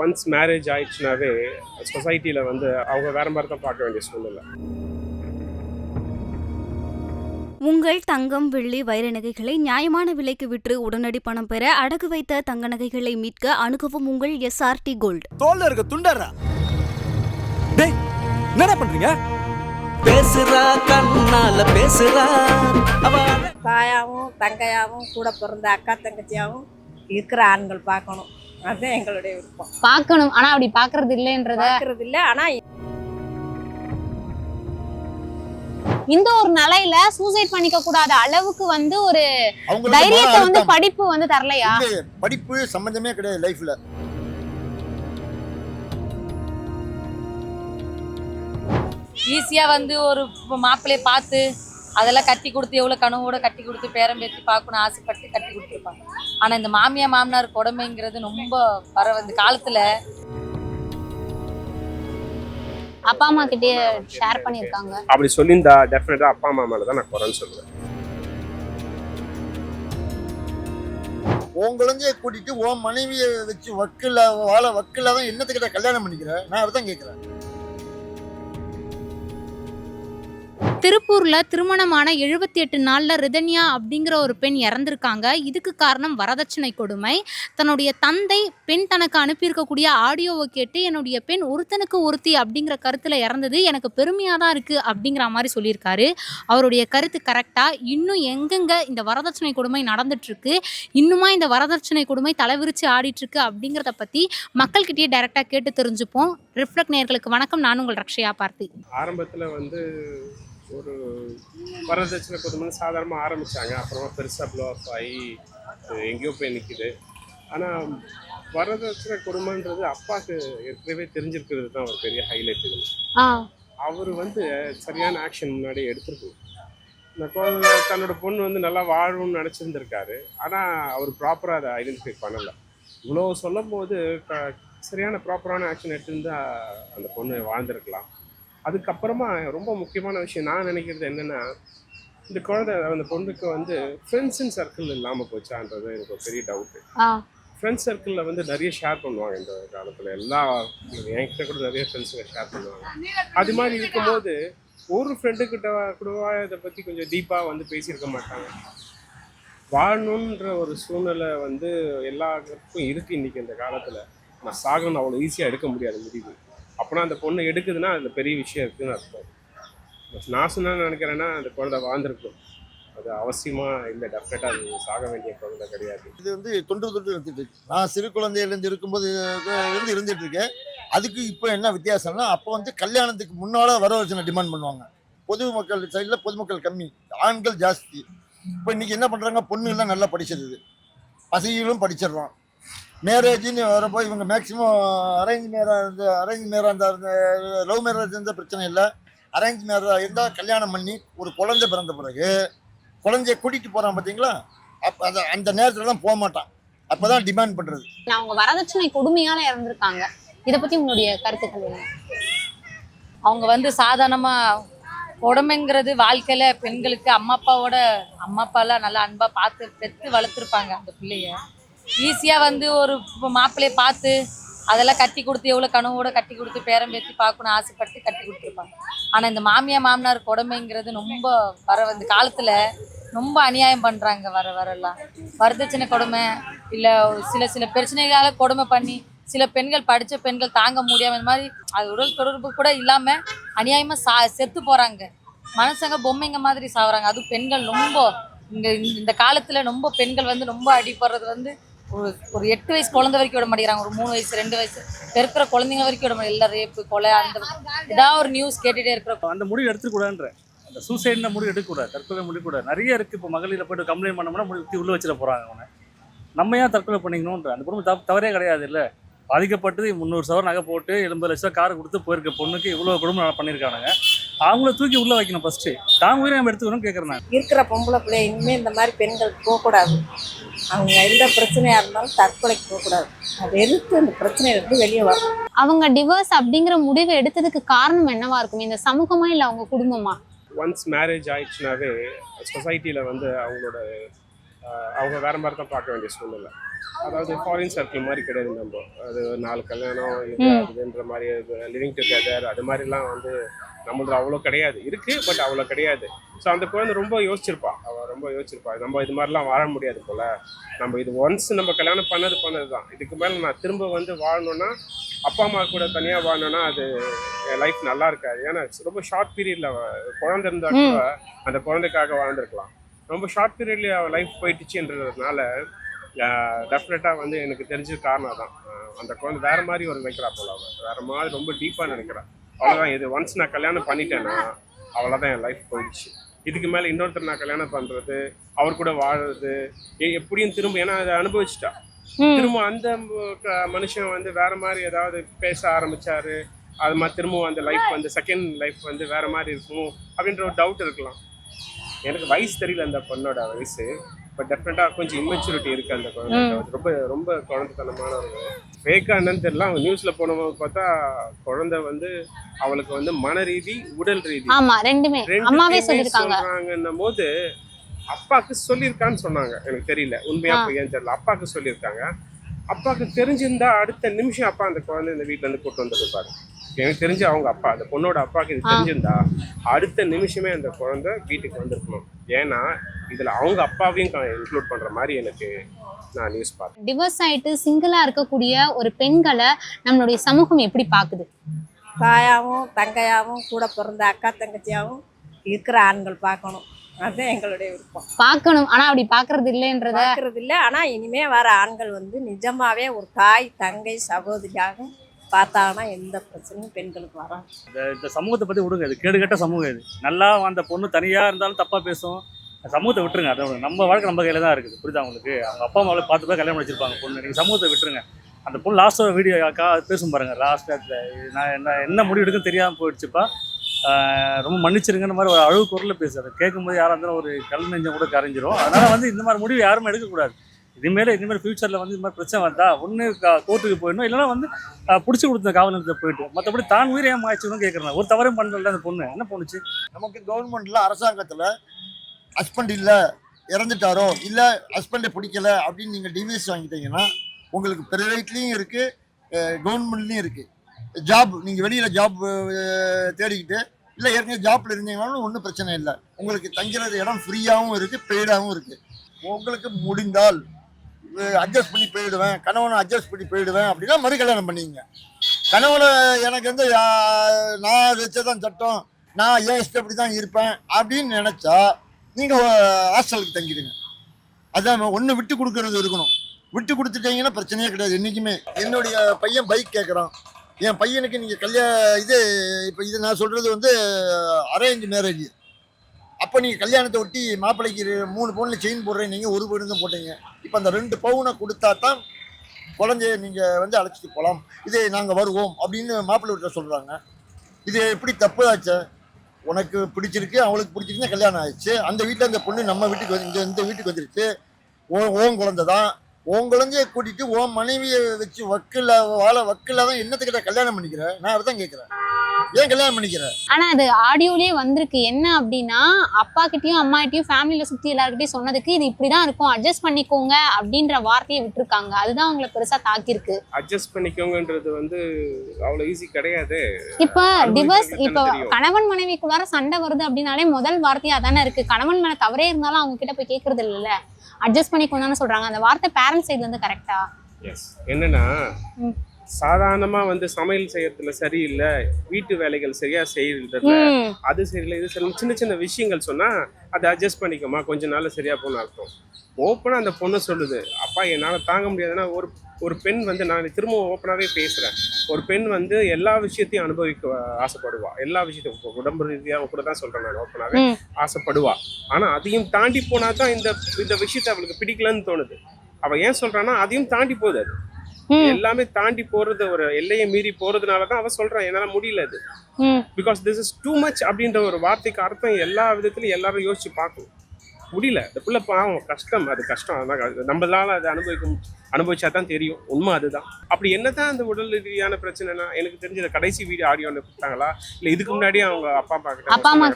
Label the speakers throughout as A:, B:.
A: Once marriage ஆயிடுச்சுனாவே சொசைட்டியில் வந்து அவங்க வேற மாதிரி தான் பார்க்க வேண்டிய சூழ்நிலை.
B: உங்கள் தங்கம் வெள்ளி வைர நகைகளை நியாயமான விலைக்கு விற்று உடனடி பணம் பெற அடகு வைத்த தங்க நகைகளை மீட்க அணுகவும் உங்கள் எஸ்ஆர்டி கோல்ட்
C: தோல்ல இருக்க துண்டறா டேய் என்னடா பண்றீங்க?
D: பேசுறா கண்ணால பேசுறா.
E: தாயாவும் தங்கையாவும் கூட பிறந்த அக்கா தங்கச்சியாவும் இருக்கிற ஆண்கள் பார்க்கணும். அதுதான் எங்களுடைய விருப்பம்.
F: பார்க்கணும். ஆனா அப்படி பாக்குறது இல்லைன்றத
E: பார்க்கறது இல்லை ஆனால்
F: இந்த ஒரு நிலையில சூசைட் பண்ணிக்க கூடாத அளவுக்கு வந்து ஒரு தைரியத்தை வந்து. படிப்பு வந்து தரலையா?
G: படிப்பு சம்பந்தமே கிடையாது லைஃப்ல
H: ஈஸியாக வந்து ஒரு மாப்பிள்ளையை பார்த்து அதெல்லாம் கட்டி கொடுத்து எவ்வளோ கனவோட கட்டி கொடுத்து பேரம் பேத்தி பார்க்கணும் ஆசைப்பட்டு கட்டி கொடுத்துருப்பாங்க. ஆனால் இந்த மாமியா மாமனார் கொடுமைங்கிறது ரொம்ப வர வந்து காலத்தில்
F: அப்பா அம்மா கிட்டே ஷேர் பண்ணிருக்காங்க
A: அப்படி சொல்லியிருந்தா டெஃபினட்டாக அப்பா அம்மா மேலே தான் நான் குறைன்னு சொல்லுவேன்.
G: உன் குழந்தைய கூட்டிட்டு உன் மனைவியை வச்சு வக்கில்ல வாழ வக்கில்ல தான் என்னத்துக்கிட்ட கல்யாணம் பண்ணிக்கிற? நான் அதான் கேட்கிறேன்
I: திருப்பூர்ல திருமணமான எழுபத்தி எட்டு நாள்ல ரிதன்யா அப்படிங்கிற ஒரு பெண் இறந்திருக்காங்க. இதுக்கு காரணம் வரதட்சணை கொடுமை. தன்னுடைய தந்தை பெண் தனக்கு அனுப்பியிருக்கக்கூடிய ஆடியோவை கேட்டு என்னுடைய பெண் ஒருத்தனுக்கு ஒருத்தி அப்படிங்கிற கருத்துல இறந்தது. எனக்கு பெருமையா தான் இருக்கு அப்படிங்கிற மாதிரி சொல்லியிருக்காரு. அவருடைய கருத்து கரெக்டா இன்னும் எங்கெங்க இந்த வரதட்சணை கொடுமை நடந்துட்டு இருக்கு இன்னுமா இந்த வரதட்சணை கொடுமை தலைவிரிச்சு ஆடிட்டு இருக்கு அப்படிங்கிறத பத்தி மக்கள்கிட்டயே டைரக்டா கேட்டு தெரிஞ்சுப்போம். ரிஃப்ளெக்ட் நேர்களுக்கு வணக்கம். நான் உங்கள் ரக்ஷயா பார்த்தி.
A: ஆரம்பத்தில் வந்து ஒரு வரதட்சணை கொடுமைன்னு சாதாரணமாக ஆரம்பித்தாங்க அப்புறமா பெருசாக ப்ளோ அப் ஆகி எங்கேயோ போய் நிற்கிது ஆனால் வரதட்சணை கொடுமைன்றது அப்பாவுக்கு ஏற்கனவே தெரிஞ்சிருக்கிறது தான் ஒரு பெரிய ஹைலைட் இது. அவர் வந்து சரியான ஆக்ஷன் முன்னாடி எடுத்திருக்கணும். இந்த குழந்தை தன்னோட பொண்ணு வந்து நல்லா வாழணும்னு நினச்சிருந்துருக்காரு. ஆனால் அவர் ப்ராப்பராக அதை ஐடென்டிஃபை பண்ணலை. இவ்வளோ சொல்லும் போது சரியான ப்ராப்பரான ஆக்ஷன் எடுத்திருந்தா அந்த பொண்ணு வாழ்ந்திருக்கலாம். அதுக்கப்புறமா ரொம்ப முக்கியமான விஷயம் நான் நினைக்கிறது என்னென்னா இந்த குழந்தை அந்த பொண்ணுக்கு வந்து ஃப்ரெண்ட்ஸின் சர்க்கிள் இல்லாமல் போச்சான்றது எனக்கு ஒரு பெரிய டவுட்டு ஃப்ரெண்ட்ஸ் சர்க்கிளில் வந்து நிறைய ஷேர் பண்ணுவாங்க இந்த காலத்தில். எல்லா என்கிட்ட கூட நிறைய ஃப்ரெண்ட்ஸுங்க ஷேர் பண்ணுவாங்க. அது மாதிரி இருக்கும்போது ஒரு ஃப்ரெண்டுக்கிட்ட கூடவா இதை பற்றி கொஞ்சம் டீப்பாக வந்து பேசியிருக்க மாட்டாங்க. வாழணுன்ற ஒரு சூழ்நிலை வந்து எல்லாருக்கும் இருக்குது இன்றைக்கி இந்த காலத்தில். நான் சாகணும் அவ்வளோ ஈஸியாக எடுக்க முடியாது முடிவு. அப்போனா அந்த பொண்ணு எடுக்குதுன்னா அதில் பெரிய விஷயம் இருக்குதுன்னு அர்த்தம். நான் சொன்ன நினைக்கிறேன்னா அந்த குழந்தை வாழ்ந்துருக்கும். அது அவசியமாக இல்லை டெஃபினட்டாக அது சாக வேண்டிய குழந்தை கிடையாது.
G: இது வந்து தொன்று தொட்டு இருந்துட்டு நான் சிறு குழந்தையிலேருந்து இருக்கும்போது இருந்து இருந்துட்டு இருக்கேன். அதுக்கு இப்போ என்ன வித்தியாசம்னா அப்போ வந்து கல்யாணத்துக்கு முன்னால வரவழைச்சனை டிமாண்ட் பண்ணுவாங்க. பொதுமக்கள் சைடில் பொதுமக்கள் கம்மி ஆண்கள் ஜாஸ்தி. இப்போ இன்றைக்கி என்ன பண்ணுறாங்க பொண்ணுலாம் நல்லா படிச்சிருது. பசங்களும் படிச்சிடுறோம் மேரேஜ்னு வரப்போ இவங்க மேக்ஸிமம் அரேஞ்ச் மேரேஜ் இந்த அரேஞ்ச் மேரேஜ் இந்த லவ் மேரேஜ் இருந்தால் பிரச்சனை இல்லை. அரேஞ்ச் மேரேஜ் இருந்தால் கல்யாணம் பண்ணி ஒரு குழந்தை பிறந்த பிறகு குழந்தைய கூட்டிகிட்டு போகிறான் பார்த்தீங்களா அப்போ அந்த அந்த நேரத்தில் தான் போக மாட்டான். அப்போ தான் டிமாண்ட் பண்ணுறது
F: நான் அவங்க வரதட்சணை கொடுமையால இறந்திருக்காங்க. இத பத்தி உங்களுடைய கருத்துக்கள் என்ன?
H: அவங்க வந்து சாதாரணமாக உடம்புங்கிறது வாழ்க்கையில் பெண்களுக்கு அம்மா அப்பாவோட அம்மா அப்பாலாம் நல்லா அன்பாக பார்த்து பெற்று வளர்த்துருப்பாங்க அந்த பிள்ளைய. ஈஸியாக வந்து ஒரு மாப்பிள்ளையை பார்த்து அதெல்லாம் கட்டி கொடுத்து எவ்வளோ கனவோட கட்டி கொடுத்து பேரம் பேத்தி பார்க்கணும் ஆசைப்பட்டு கட்டி கொடுத்துருப்பாங்க. ஆனால் இந்த மாமியா மாமனார் கொடுமைங்கிறது ரொம்ப வர வந்து காலத்தில் ரொம்ப அநியாயம் பண்ணுறாங்க வர வரலாம். வரதட்சணை கொடுமை இல்லை சில சில பிரச்சனைகளால் கொடுமை பண்ணி சில பெண்கள் படித்த பெண்கள் தாங்க முடியாமல் இந்த மாதிரி அது உடல் தொடர்பு கூட இல்லாமல் அநியாயமாக சா செத்து போகிறாங்க மனுஷங்க பொம்மைங்க மாதிரி சாகுறாங்க அதுவும் பெண்கள் ரொம்ப இங்கே இந்த காலத்தில் ரொம்ப பெண்கள் வந்து ரொம்ப அடிப்படுறது வந்து ஒரு ஒரு எட்டு வயசு குழந்தை வரைக்கும் விட மாட்டேங்கிறாங்க. ஒரு மூணு வயசு ரெண்டு வயசு. இருக்கிற குழந்தைங்க வரைக்கும் விட மாட்டேங்க எல்லா ரேப்பு கொலை அந்த ஏதாவது ஒரு நியூஸ் கேட்டுகிட்டே இருக்கிற
J: அந்த முடிவு எடுத்துக்கூடாதுன்ற அந்த சூசைட்ல முடிவு எடுக்கக்கூடாது. தற்கொலை முடிக்கக்கூடாது நிறைய இருக்கு. இப்போ மகளிரை போய்ட்டு கம்ப்ளைண்ட் பண்ணோம்னா முடிவு உள்ள வச்சிட போறாங்க அவனை. நம்ம ஏன் தற்கொலை பண்ணிக்கணுன்ற அந்த குடும்பம் தவ தவறே கிடையாது இல்லை. பாதிக்கப்பட்டது முந்நூறு சவரம் நகை போட்டு எண்பது லட்சம் கார் கொடுத்து போயிருக்க பொண்ணுக்கு இவ்வளோ குடும்பம் பண்ணியிருக்கானுங்க அவங்கள தூக்கி உள்ள வைக்கணும் ஃபர்ஸ்ட் தாங்க உயிரை நம்ம எடுத்துக்கணும்னு கேட்குறேன் நான்.
E: இருக்கிற பொம்பளை பிள்ளை இனிமேல் இந்த மாதிரி பெண்கள் போகக்கூடாது. அவங்க எந்த பிரச்சனையாக இருந்தாலும் தற்கொலைக்கு போகக்கூடாது. அதை எதிர்த்து அந்த பிரச்சனையிலிருந்து வெளியே வரணும்
F: அவங்க டிவோர்ஸ் அப்படிங்கிற முடிவை எடுத்ததுக்கு காரணம் என்னவா இருக்கும்? இந்த சமூகமா இல்ல அவங்க குடும்பமா?
A: ஒன்ஸ் மேரேஜ் ஆயிடுச்சுனாவே சொசைட்டியில் வந்து அவங்களோட அவங்க வேற மாதிரி தான் பார்க்க வேண்டிய சூழ்நிலை. அதாவது ஃபாரின் சர்க்கிள் மாதிரி கிடையாது நம்ம. அது நாலு கல்யாணம் இது
F: ம்.
A: அதுன்ற மாதிரி லிவிங் டுகெதர் அது மாதிரிலாம் வந்து நம்மளது அவ்வளோ கிடையாது. இருக்கு பட் அவ்வளோ கிடையாது. ஸோ அந்த குழந்தை ரொம்ப யோசிச்சிருப்பா. அவள் ரொம்ப யோசிச்சிருப்பா. நம்ம இது மாதிரிலாம் வாழ முடியாது போல. நம்ம இது ஒன்ஸ் நம்ம கல்யாணம் பண்ணது பண்ணது தான். இதுக்கு மேலே நான் திரும்ப வந்து வாழணும்னா அப்பா அம்மா கூட தனியாக வாழணும்னா அது என் லைஃப் நல்லா இருக்காது. ஏன்னா ரொம்ப ஷார்ட் பீரியட்ல குழந்தை இருந்தா கூட அந்த குழந்தைக்காக வாழ்ந்துருக்கலாம். ரொம்ப ஷார்ட் பீரியட்ல அவள் லைஃப் போயிட்டுச்சுன்றதுனால டெஃபினட்டாக வந்து எனக்கு தெரிஞ்ச காரணம் தான் அந்த குழந்தை வேற மாதிரி ஒரு நினைக்கிறா போல அவள் வேற மாதிரி ரொம்ப டீப்பாக நினைக்கிறா. அவ்வளோதான் இது ஒன்ஸ் நான் கல்யாணம் பண்ணிட்டேன்னா அவ்வளோதான் என் லைஃப் போயிடுச்சு. இதுக்கு மேலே இன்னொருத்தர் நான் கல்யாணம் பண்ணுறது அவர் கூட வாழுறது எப்படியும் திரும்ப ஏன்னா அதை அனுபவிச்சிட்டா. திரும்ப அந்த மனுஷன் வந்து வேற மாதிரி ஏதாவது பேச ஆரம்பிச்சாரு அது மாதிரி திரும்பவும் அந்த லைஃப் வந்து செகண்ட் லைஃப் வந்து வேற மாதிரி இருக்கும் அப்படின்ற ஒரு டவுட் இருக்கலாம். எனக்கு வயசு தெரியல அந்த பொண்ணோட வயசு பட் டெஃபினட்டாக கொஞ்சம் இம்மெச்சூரிட்டி இருக்கு அந்த குழந்தை ரொம்ப ரொம்ப குழந்தைத்தனமான ஒரு ஃபேக்கா என்னன்னு தெரியல. அவங்க நியூஸ்ல போனவங்க பார்த்தா குழந்தை வந்து அவளுக்கு வந்து மன ரீதி உடல் ரீதி.
F: ஆமா ரெண்டுமே. அம்மாவே
A: சொல்றாங்கன்னும் போது அப்பாக்கு சொல்லியிருக்கான்னு சொன்னாங்க. எனக்கு தெரியல. உண்மையா
F: ஆ.
A: பொய்யான்னு தெரியல. அப்பாக்கு சொல்லியிருக்காங்க. அப்பாக்கு தெரிஞ்சிருந்தா அடுத்த நிமிஷம் அப்பா அந்த குழந்தை இந்த வீட்ல இருந்து கூட்டு வந்துருப்பாரு எனக்கு தெரிஞ்சு அவங்க அப்பா அந்த பொண்ணோட அப்பாக்கு இது. தெரிஞ்சிருந்தா அடுத்த நிமிஷமே அந்த குழந்தை வீட்டுக்கு வந்திருக்கணும். ஏன்னா இதுல அவங்க அப்பாவையும் இன்க்ளூட் பண்ற மாதிரி எனக்கு நான் நியூஸ் பார்த்தேன்
I: டிவோர்ஸ் ஆயிட்டு சிங்கிளா இருக்கக்கூடிய ஒரு பெண்களை நம்மளுடைய சமூகம் எப்படி பாக்குது?
E: தாயாவும் தங்கையாவும் கூட பிறந்த அக்கா தங்கச்சியாவும் இருக்கிற ஆண்கள் பார்க்கணும். அதுதான் எங்களுடைய விருப்பம்.
I: பார்க்கணும். ஆனா அப்படி பாக்குறது இல்லைன்றத
E: பார்க்கறது இல்லை. ஆனால் இனிமே வர ஆண்கள் வந்து நிஜமாவே ஒரு தாய் தங்கை சகோதரியாக பார்த்தாங்கன்னா எந்த பிரச்சனையும் பெண்களுக்கு வராது.
J: இந்த இந்த சமூகத்தை பற்றி விடுங்க. இது கேடுகட்ட சமூகம் இது. நல்லா அந்த பொண்ணு தனியாக இருந்தாலும் தப்பாக பேசும். சமூகத்தை விட்டுருங்க. அதை நம்ம வாழ்க்கை நம்ம கையில் தான் இருக்குது. புரியுதா உங்களுக்கு? அவங்க அப்பா அம்மாவை பார்த்து தான் கல்யாணம் வச்சிருப்பாங்க பொண்ணு. நீங்கள் சமூகத்தை விட்டுருங்க. அந்த பொண்ணு லாஸ்ட்டாக வீடியோ அக்கா பேசும் பாருங்கள் லாஸ்ட் நான் என்ன என்ன முடிவு எடுக்குன்னு தெரியாமல் போயிடுச்சுப்பா. ரொம்ப மன்னிச்சிருங்கன்ற மாதிரி ஒரு அழகு குரலில் பேசு அதை கேட்கும்போது யாராக இருந்தாலும் ஒரு கல் நெஞ்சம் கூட கரைஞ்சிரும். அதனால் வந்து இந்த மாதிரி முடிவு யாருமே எடுக்கக்கூடாது. இனிமேல் இனிமேல் ஃபியூச்சரில் வந்து இது மாதிரி பிரச்சனை வந்தா ஒன்று கோர்ட்டுக்கு போயிடணும். இல்லைன்னா வந்து பிடிச்சி கொடுத்த காவல் நிலையத்தில் போயிட்டு மற்றபடி தான் உயிரை ஏன் கேட்குறேன் ஒரு தவறும் பண்ணல அந்த பொண்ணு. என்ன பண்ணுச்சு
G: நமக்கு கவர்மெண்ட்ல அரசாங்கத்தில் ஹஸ்பண்ட் இல்லை இறந்துட்டாரோ இல்லை ஹஸ்பண்டை பிடிக்கல அப்படின்னு நீங்கள் டிவிஎஸ் வாங்கிட்டீங்கன்னா உங்களுக்கு ப்ரைவேட்லேயும் இருக்குது கவர்மெண்ட்லேயும் இருக்குது ஜாப் நீங்கள் வெளியில் ஜாப் தேடிக்கிட்டு இல்லை ஏற்கனவே ஜாப்பில் இருந்தீங்கனாலும் ஒன்றும் பிரச்சனை இல்லை. உங்களுக்கு தங்கிறது இடம் ஃப்ரீயாகவும் இருக்குது பெய்டாகவும் இருக்குது உங்களுக்கு முடிந்தால் அட்ஜஸ்ட் பண்ணி போயிடுவேன். கணவனை அட்ஜஸ்ட் பண்ணி போயிடுவேன் அப்படின்னா மறு கல்யாணம் பண்ணிங்க. கணவனை எனக்கு வந்து நான் வச்சதான் சட்டம். நான் ஏன் இஷ்டப்படி தான் இருப்பேன். அப்படின்னு நினச்சா நீங்கள் ஹாஸ்டலுக்கு தங்கிடுங்க. அதான் ஒன்று விட்டு கொடுக்கறது இருக்கணும். விட்டு கொடுத்துட்டீங்கன்னா பிரச்சனையே கிடையாது என்றைக்குமே என்னுடைய பையன் பைக் கேட்குறான் என் பையனுக்கு நீங்கள் கல்யாண இது இப்போ இது நான் சொல்கிறது வந்து அரேஞ்ச் மேரேஜ் அப்போ நீங்கள் கல்யாணத்தை ஒட்டி மாப்பிள்ளைக்கு மூணு பவுனில் செயின் போடுறேன் நீங்கள் ஒரு பவுன் தான் போட்டீங்க. இப்போ அந்த ரெண்டு பவுனை கொடுத்தா தான் குழந்தைய நீங்கள் வந்து அழைச்சிட்டு போகலாம் இது நாங்கள் வருவோம் அப்படின்னு மாப்பிள்ளை வீட்டில் சொல்கிறாங்க இது எப்படி தப்பு ஆச்சு? உனக்கு பிடிச்சிருக்கு அவளுக்கு பிடிச்சிருக்கு கல்யாணம் ஆயிடுச்சு. அந்த வீட்டில் அந்த பொண்ணு நம்ம வீட்டுக்கு வந்து இந்த இந்த வீட்டுக்கு வந்துருச்சு. ஓ ஓன் குழந்தை தான் உன் குழந்தைய கூட்டிட்டு உன் மனைவியை வச்சு வக்கில் வாழ வக்கில் தான் என்னத்துக்கிட்ட கல்யாணம் பண்ணிக்கிற? நான் அதை தான் கேட்குறேன் ஏன் கல்யாணம் பண்ணிக்கிற?
I: ஆனா அது ஆடியோலயே வந்திருக்கு. என்ன அப்படின்னா அப்பா கிட்டயும் அம்மா கிட்டயும் ஃபேமிலியில சுத்தி எல்லாருக்கிட்டையும் சொன்னதுக்கு இது இப்படிதான் இருக்கும். அட்ஜஸ்ட் பண்ணிக்கோங்க அப்படின்ற வார்த்தையை விட்டுருக்காங்க. அதுதான் அவங்கள பெருசா தாக்கியிருக்கு.
A: அட்ஜஸ்ட் பண்ணிக்கோங்கன்றது வந்து அவ்வளோ ஈஸி கிடையாது.
I: இப்ப டிவோர்ஸ் இப்ப. கணவன் மனைவிக்குள்ளார சண்டை வருது அப்படின்னாலே முதல் வார்த்தையா தானே இருக்கு. கணவன் மேல தவறே இருந்தாலும் அவங்க கிட்ட போய் கேக்குறது இல்லைல்ல. அட்ஜஸ்ட் பண்ணிக்கோங்க தானே சொல்றாங்க. அந்த வார்த்தை பேரண்ட்ஸ் சைட்ல இருந்து கரெக்டா
A: எஸ் என்னன்னா. சாதாரணமா வந்து சமையல் செய்யறதுல சரியில்லை. வீட்டு வேலைகள் சரியா செய்யறதுல
I: ம்.
A: அது சரியில்லை இது சரி சின்ன சின்ன விஷயங்கள் சொன்னா அதை அட்ஜஸ்ட் பண்ணிக்கோமா கொஞ்ச நாள்ல சரியா போகணும் அர்த்தம். ஓப்பனா அந்த பொண்ணு சொல்லுது அப்பா என்னால தாங்க முடியாதுன்னா ஒரு ஒரு பெண் வந்து நான் திரும்பவும் ஓப்பனாவே பேசுறேன். ஒரு பெண் வந்து எல்லா விஷயத்தையும் அனுபவிக்க ஆசைப்படுவா. எல்லா விஷயத்தையும் இப்ப உடம்பு ரீதியாக கூட தான் சொல்றேன் நான் ஓப்பனாவே
I: ம்.
A: ஆசைப்படுவா. ஆனா அதையும் தாண்டி போனா தான் இந்த இந்த விஷயத்தை அவளுக்கு பிடிக்கலன்னு தோணுது. அவ ஏன் சொல்றான்னா அதையும் தாண்டி போகுது அது. எல்லாமே தாண்டி போறது ஒரு எல்லையை மீறி போறதுனால தான் அவ சொல்றான் என்னால முடியல அது. Because this is too much அப்படின்ற ஒரு வார்த்தைக்கு அர்த்தம் எல்லா விதத்துலையும் எல்லாரும் யோசிச்சு பார்க்கணும். முடியல. இந்த பிள்ளை பாவம் கஷ்டம். அது கஷ்டம். அதான் க- நம்மளால அதை அனுபவிக்கும் அனுபவிச்சா தான் தெரியும். உண்மை அதுதான். அப்படி என்னதான் அந்த உடல் ரீதியான பிரச்சனைனா எனக்கு தெரிஞ்ச கடைசி வீடியோ ஆடியோ கொடுத்தாங்களா? இல்ல இதுக்கு முன்னாடியே அவங்க அப்பா அம்மா கிட்ட
F: அப்பா அம்மா.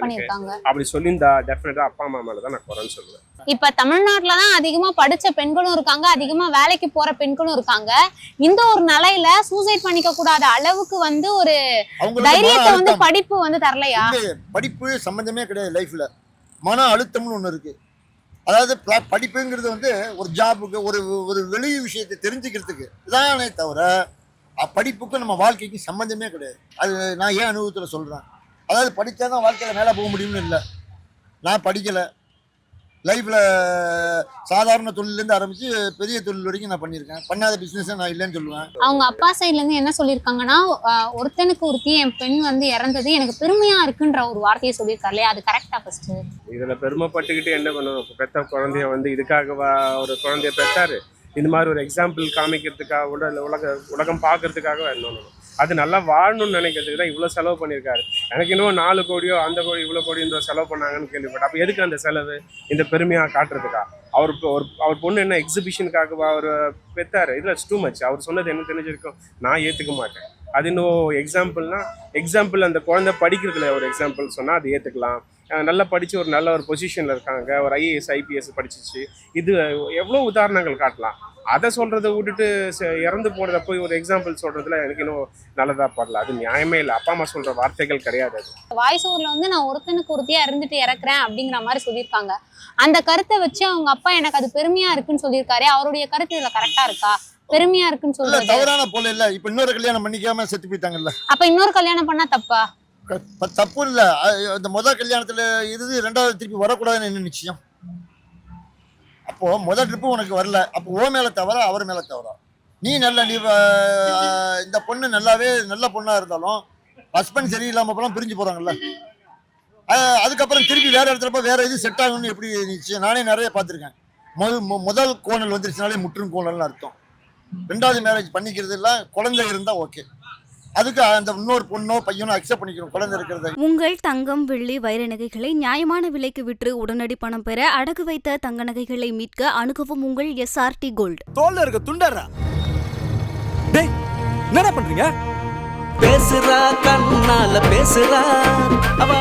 F: பண்ணியிருக்காங்க.
A: அப்படி சொல்லியிருந்தா டெஃபினட்டா அப்பா அம்மா மேல தான் நான் குறைன்னு சொல்லுவேன்.
F: இப்ப தமிழ்நாட்டுல தான் அதிகமா படிச்ச பெண்களும் இருக்காங்க. அதிகமா வேலைக்கு போற பெண்களும் இருக்காங்க. இந்த ஒரு நிலையில சூசைட் பண்ணிக்க கூடாத அளவுக்கு வந்து ஒரு தைரியத்தை வந்து. படிப்பு வந்து தரலையா?
G: படிப்பு சம்பந்தமே கிடையாது லைஃப்ல மன அழுத்தம்னு ஒன்று இருக்குது அதாவது படிப்புங்கிறது வந்து ஒரு ஜாபுக்கு ஒரு ஒரு வெளி விஷயத்தை தெரிஞ்சுக்கிறதுக்கு. இதானே தவிர படிப்புக்கும் நம்ம வாழ்க்கைக்கும் சம்மந்தமே கிடையாது. அது நான் ஏன் அனுபவத்தில் சொல்கிறேன் அதாவது படித்தா தான் வாழ்க்கையில் மேலே போக முடியும்னு இல்லை. நான் படிக்கலை. லைஃப்பில் சாதாரண தொழிலேருந்து ஆரம்பித்து பெரிய தொழில் வரைக்கும் நான் பண்ணியிருக்கேன். பண்ணாத பிஸ்னஸை நான் இல்லைன்னு சொல்லுவேன்.
F: அவங்க அப்பா சைட்ல இருந்து என்ன சொல்லியிருக்காங்கன்னா ஒருத்தனுக்கு ஒருத்தி என் பெண் வந்து இறந்தது எனக்கு பெருமையா இருக்குன்ற ஒரு வார்த்தையை சொல்லியிருக்காரு இல்லையா? அது கரெக்டா ஃபர்ஸ்ட்
A: இதுல பெருமைப்பட்டுக்கிட்டு என்ன பண்ணணும் இப்ப பெத்த குழந்தைய வந்து இதுக்காகவா ஒரு குழந்தைய பெற்றாரு இந்த மாதிரி ஒரு எக்ஸாம்பிள் காமிக்கிறதுக்காக உடல் உலக உலகம் பார்க்கறதுக்காக வரணும் அது நல்லா வாழணும்னு நினைக்கிறதுக்கு தான் இவ்வளோ செலவு பண்ணியிருக்காரு. எனக்கு இன்னும் நாலு கோடியோ அந்த கோடி இவ்வளோ கோடி இந்த செலவு பண்ணாங்கன்னு கேள்விப்பட்டேன். அப்போ எதுக்கு அந்த செலவு? இந்த பெருமையாக காட்டுறதுக்கா? அவர் ஒரு அவர் பொண்ணு என்ன எக்ஸிபிஷனுக்காகவா அவர் பெத்தார்? இதில் டூ மச் அவர் சொன்னது என்ன தெரிஞ்சிருக்கும்? நான் ஏற்றுக்க மாட்டேன். அது இன்னும் எக்ஸாம்பிள்னா எக்ஸாம்பிள் அந்த குழந்தை படிக்கிறதுல ஒரு எக்ஸாம்பிள் சொன்னால் அது ஏற்றுக்கலாம் நல்லா படித்து ஒரு நல்ல ஒரு பொசிஷனில் இருக்காங்க. ஒரு ஐஏஎஸ் ஐபிஎஸ் படிச்சிச்சு. இது எவ்வளோ உதாரணங்கள் காட்டலாம். அதை சொல்கிறத விட்டுட்டு இறந்து போனதை போய் ஒரு எக்ஸாம்பிள் சொல்கிறதுல எனக்கு இன்னும் நல்லதாக படல. அது நியாயமே இல்லை. அப்பா அம்மா சொல்கிற வார்த்தைகள் கிடையாது அது.
F: வாய்ஸ் வந்து நான் ஒருத்தனுக்கு ஒருத்தியா இருந்துட்டு இறக்குறேன் அப்படிங்கிற மாதிரி சொல்லியிருக்காங்க. அந்த கருத்தை வச்சு அவங்க அப்பா எனக்கு அது பெருமையா இருக்குன்னு சொல்லியிருக்காரு. அவருடைய கருத்து இதுல கரெக்டா இருக்கா? பெருமையா இருக்குன்னு சொல்றது.
G: தவறான போல இல்லை. இப்போ இன்னொரு கல்யாணம் பண்ணிக்காம செத்து போயிட்டாங்கல்ல.
F: அப்ப இன்னொரு கல்யாணம் பண்ணா தப்பா?
G: தப்பு இல்லை. அந்த முதல் கல்யாணத்தில் இருந்து ரெண்டாவது திருப்பி வரக்கூடாதுன்னு என்ன நிச்சயம்? அப்போ முதல் ட்ரிப்பு உனக்கு வரல. அப்போ ஓ மேல தவிர அவர் மேல தவறா? நீ நல்ல நீ இந்த பொண்ணு நல்லாவே நல்ல பொண்ணா இருந்தாலும் ஹஸ்பண்ட் சரியில்லாம போலாம் பிரிஞ்சு போறாங்கல்ல. அதுக்கப்புறம் திருப்பி வேற இடத்துல போய் வேற இது செட் ஆகும்னு எப்படி நிச்சயம் நானே நிறைய பார்த்துருக்கேன். முதல் முதல் கோணல் வந்துருச்சுனாலே முற்றும் கோணல்னு அர்த்தம். ரெண்டாவது மேரேஜ் பண்ணிக்கிறது இல்லை குழந்தை இருந்தால் ஓகே அதுக்கு அந்த இன்னொரு பொண்ணோ பையனோ அக்செப்ட் பண்ணிக்கணும். குழந்தை இருக்கிறத.
B: உங்கள் தங்கம் வெள்ளி வைர நகைகளை நியாயமான விலைக்கு விற்று உடனடி பணம் பெற அடகு வைத்த தங்க நகைகளை மீட்க அணுகவும் உங்கள் எஸ்ஆர்டி கோல்ட்
C: தோல்ல இருக்க துண்டர்றா. டேய் என்னடா பண்றீங்க?
D: பேசுறா கண்ணால பேசுறா. அவ